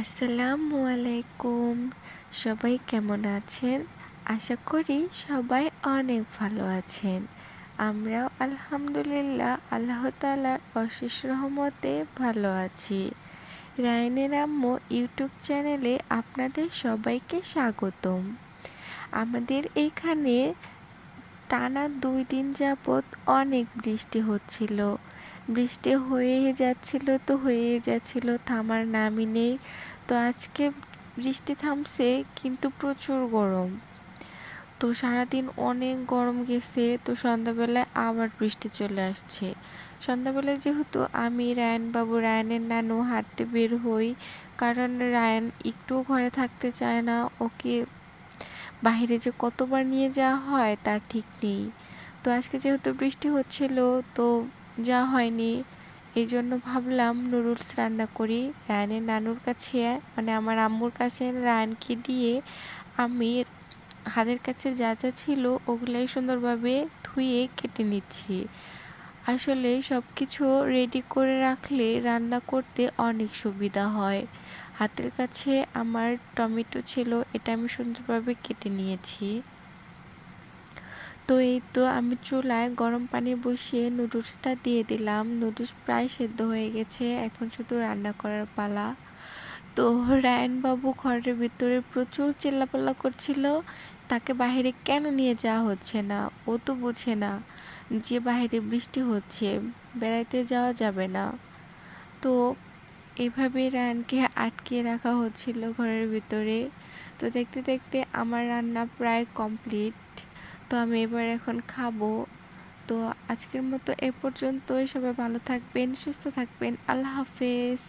আসসালামু আলাইকুম। সবাই কেমন আছেন? আশা করি সবাই অনেক ভালো আছেন। আমরাও আলহামদুলিল্লাহ আল্লাহ তাআলার অশেষ রহমতে ভালো আছি। রায়নের আম্মু ইউটিউব চ্যানেলে আপনাদের সবাইকে স্বাগতম। আমাদের এখানে টানা দুই দিন যাবৎ অনেক বৃষ্টি হচ্ছিল। বৃষ্টি হয়েই যাচ্ছিল তো হয়েই যাচ্ছিল, থামার নামই নেই। তো আজকে বৃষ্টি থামছে কিন্তু প্রচুর গরম। তো সারাদিন অনেক গরম গেছে, তো সন্ধ্যাবেলায় আবার বৃষ্টি চলে আসছে। সন্ধ্যাবেলায় যেহেতু আমি, রায়নবাবু, রায়নের নানু হাঁটতে বের হই, কারণ রায়ন একটুও ঘরে থাকতে চায় না, ওকে বাইরে যে কতবার নিয়ে যাওয়া হয় তার ঠিক নেই। তো আজকে যেহেতু বৃষ্টি হচ্ছিল, তো যাওয়া হয়নি। এই জন্য ভাবলাম নুডলস রান্না করি। রায়নের নানুর কাছে মানে আমার আম্মুর কাছে রায়নকে দিয়ে আমি হাতের কাছে যা যা ছিল ওগুলাই সুন্দরভাবে ধুয়ে কেটে নিচ্ছি। আসলে সব কিছু রেডি করে রাখলে রান্না করতে অনেক সুবিধা হয়। হাতের কাছে আমার টমেটো ছিল, এটা আমি সুন্দরভাবে কেটে নিয়েছি। তো এই তো আমি চুলায় গরম পানি বসিয়ে নুডলসটা দিয়ে দিলাম। নুডলস প্রায় সেদ্ধ হয়ে গেছে, এখন শুধু রান্না করার পালা। তো রায়নবাবু ঘরের ভিতরে প্রচুর চিল্লাপাল্লা করছিল, তাকে বাইরে কেন নিয়ে যাওয়া হচ্ছে না? ও তো বোঝে না যে বাইরে বৃষ্টি হচ্ছে, বেড়াইতে যাওয়া যাবে না। তো এভাবে রায়নকে আটকে রাখা হচ্ছিল ঘরের ভিতরে। তো দেখতে দেখতে আমার রান্না প্রায় কমপ্লিট। তো আমি এবার এখন খাব। তো আজকের মতো এ পর্যন্তই। সবাই ভালো থাকবেন, সুস্থ থাকবেন। আল্লাহ হাফেজ।